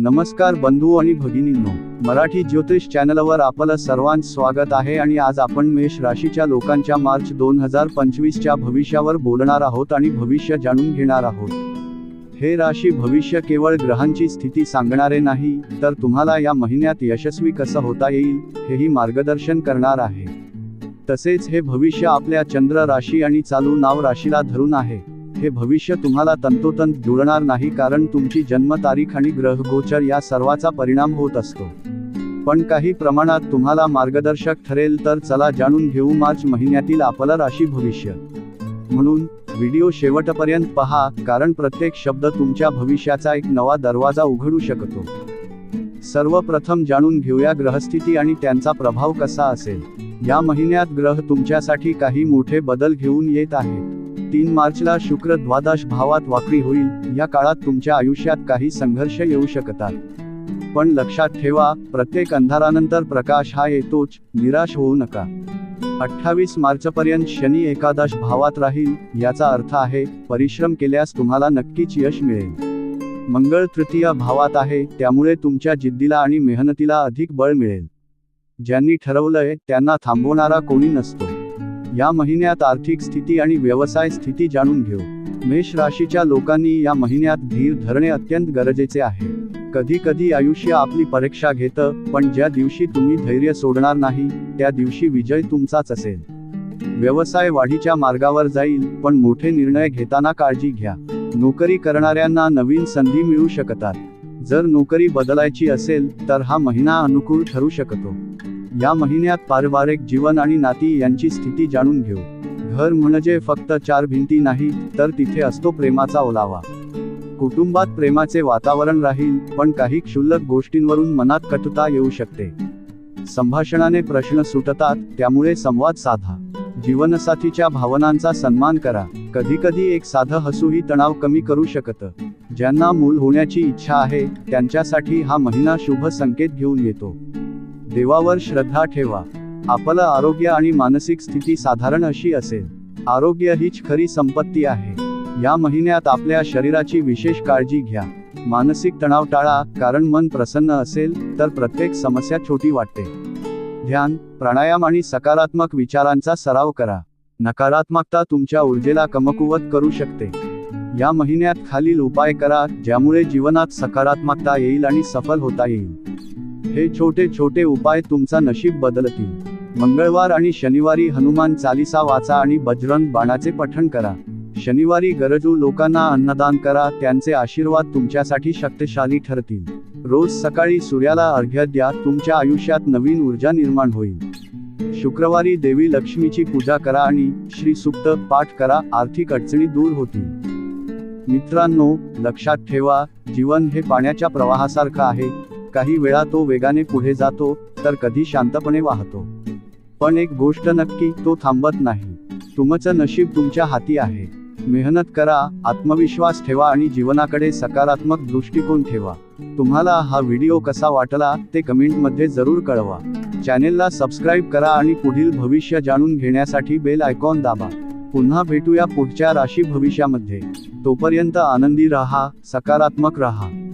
नमस्कार बंधू आणि भगिनींनो मराठी ज्योतिष चॅनलवर आपलं सर्वांचं स्वागत आहे आणि आज आपण मेष राशीच्या लोकांच्या मार्च दोन हजार पंचवीसच्या भविष्यावर बोलणार आहोत आणि भविष्य जाणून घेणार आहोत. हे राशी भविष्य केवळ ग्रहांची स्थिती सांगणारे नाही तर तुम्हाला या महिन्यात यशस्वी कसं होता येईल हेही मार्गदर्शन करणार आहे. तसेच हे भविष्य आपल्या चंद्र राशी आणि चालू नाव राशीला धरून आहे. हे भविष्य तुम्हाला तंतोतंत जुळणार नाही कारण तुमची जन्मतारीख आणि ग्रहगोचर या सर्वाचा परिणाम होत असतो. पण काही प्रमाणात तुम्हाला मार्गदर्शक ठरेल तर चला जाणून घेऊ मार्च महिन्यातील आपलं राशी भविष्य. म्हणून व्हिडिओ शेवटपर्यंत पहा कारण प्रत्येक शब्द तुमच्या भविष्याचा एक नवा दरवाजा उघडू शकतो. सर्वप्रथम जाणून घेऊया ग्रहस्थिती आणि त्यांचा प्रभाव कसा असेल. या महिन्यात ग्रह तुमच्यासाठी काही मोठे बदल घेऊन येत आहेत. तीन मार्चला शुक्र द्वादश भावात वाकडी होईल. या काळात तुमच्या आयुष्यात काही संघर्ष येऊ शकतात. पण लक्षात ठेवा प्रत्येक अंधारानंतर प्रकाश हा येतोच निराश होऊ नका. अठ्ठावीस मार्चपर्यंत शनी एकादश भावात राहील याचा अर्थ आहे परिश्रम केल्यास तुम्हाला नक्कीच यश मिळेल. मंगळ तृतीय भावात आहे त्यामुळे तुमच्या जिद्दीला आणि मेहनतीला अधिक बळ मिळेल. ज्यांनी ठरवलंय त्यांना थांबवणारा कोणी नसतो. या महिन्यात आर्थिक स्थिती आणि व्यवसाय स्थिती जाणून घेऊ. मेष राशीच्या लोकांनी या महिन्यात धीर धरणे अत्यंत गरजेचे आहे. कधी कधी आयुष्य आपली परीक्षा घेतं पण ज्या दिवशी तुम्ही धैर्य सोडणार नाही त्या दिवशी विजय तुमचाच असेल. व्यवसाय वाढीच्या मार्गावर जाईल पण मोठे निर्णय घेताना काळजी घ्या. नोकरी करणाऱ्यांना नवीन संधी मिळू शकतात. जर नोकरी बदलायची असेल तर हा महिना अनुकूल ठरू शकतो. या महिन्यात पारिवारिक जीवन आणि नाती यांची स्थिती जाणून घेऊ. घर म्हणजे फक्त चार भिंती नाही तर तिथे असतो प्रेमाचा ओलावा. कुटुंबात प्रेमाचे वातावरण राहील पण काही क्षुल्लक गोष्टींवरून मनात कटुता येऊ शकते. संभाषणाने प्रश्न सुटतात त्यामुळे संवाद साधा. जीवनसाथीच्या भावनांचा सन्मान करा. कधी कधी एक साधं हसूही तणाव कमी करू शकतं. ज्यांना मूल होण्याची इच्छा आहे त्यांच्यासाठी हा महिना शुभ संकेत घेऊन येतो. देवावर श्रद्धा ठेवा. आपलं आरोग्य आणि मानसिक स्थिती साधारण अशी असेल. आरोग्य हीच खरी संपत्ती आहे. या महिन्यात आपल्या शरीराची विशेष काळजी घ्या. मानसिक तणाव टाळा कारण मन प्रसन्न असेल तर प्रत्येक समस्या छोटी वाटते. ध्यान प्राणायाम आणि सकारात्मक विचारांचा सराव करा. नकारात्मकता तुमच्या ऊर्जेला कमकुवत करू शकते. या महिन्यात खालील उपाय करा ज्यामुळे जीवनात सकारात्मकता येईल आणि सफल होता येईल. हे छोटे छोटे उपाय तुमचा नशीब बदलतील. मंगळवार आणि शनिवारी हनुमान चालिसा वाचा आणि बजरंग बाणाचे पठण करा. शनिवारी गरजू लोकांना अन्नदान करा त्यांचे आशीर्वाद तुमच्यासाठी शक्तिशाली ठरतील. रोज सकाळी सूर्याला अर्घ्य द्या तुमच्या आयुष्यात नवीन ऊर्जा निर्माण होईल. शुक्रवारी देवी लक्ष्मीची पूजा करा आणि श्री सुक्त पाठ करा आर्थिक अडचणी दूर होतील. मित्रांनो लक्षात ठेवा जीवन हे पाण्याच्या प्रवाहासारखं आहे. काही वेळा तो वेगाने पुढे जातो तर कधी शांतपणे वाहतो. पण एक गोष्ट नक्की तो थांबत नाही. तुमचं नशीब तुमच्या हाती आहे. मेहनत करा आत्मविश्वास ठेवा आणि जीवनाकडे सकारात्मक दृष्टिकोन ठेवा. तुम्हाला हा व्हिडिओ कसा वाटला ते कमेंटमध्ये जरूर कळवा. चॅनेलला सबस्क्राईब करा आणि पुढील भविष्य जाणून घेण्यासाठी बेल आयकॉन दाबा. पुन्हा भेटूया पुढच्या राशी भविष्यामध्ये. तोपर्यंत आनंदी राहा सकारात्मक राहा.